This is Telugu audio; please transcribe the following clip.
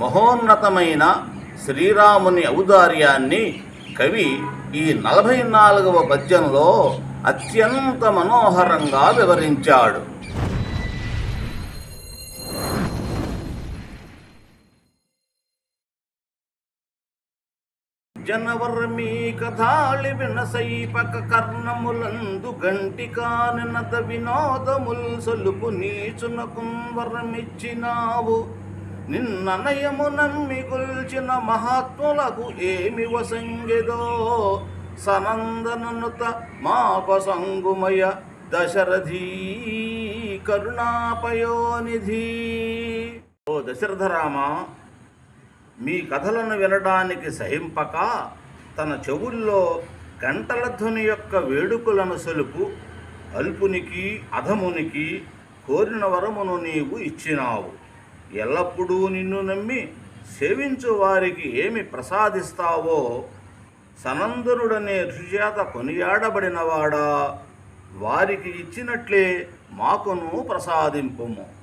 మహోన్నతమైన శ్రీరాముని ఔదార్యాన్ని కవి ఈ నలభై నాలుగవ పద్యంలో అత్యంత మనోహరంగా వివరించాడు. జనవర్మీ కథాళి వినసైపక కర్ణములందు గంటి కానినత వినోదముల్ సొలుపు నీచునకున్ వరమిచ్చినావు నిన్ననయము నమ్మి గొల్చిన మహాత్ములకు ఏమి వసంగిదో? సనందననుత మాపసంగుమయ దశరథీ కరుణాపయోనిధి. ఓ దశరథరామా మీ కథలను వినడానికి సహింపక తన చెవుల్లో గంటల ధ్వని యొక్క వేడుకలను సలుపు అల్పునికి అధమునికి కోరిన వరమును నీవు ఇచ్చినావు. ఎల్లప్పుడూ నిన్ను నమ్మి సేవించు వారికి ఏమి ప్రసాదిస్తావో సనందనుడనే ఋషిచేత కొనియాడబడినవాడా? వారికి ఇచ్చినట్లే మాకును ప్రసాదింపుము.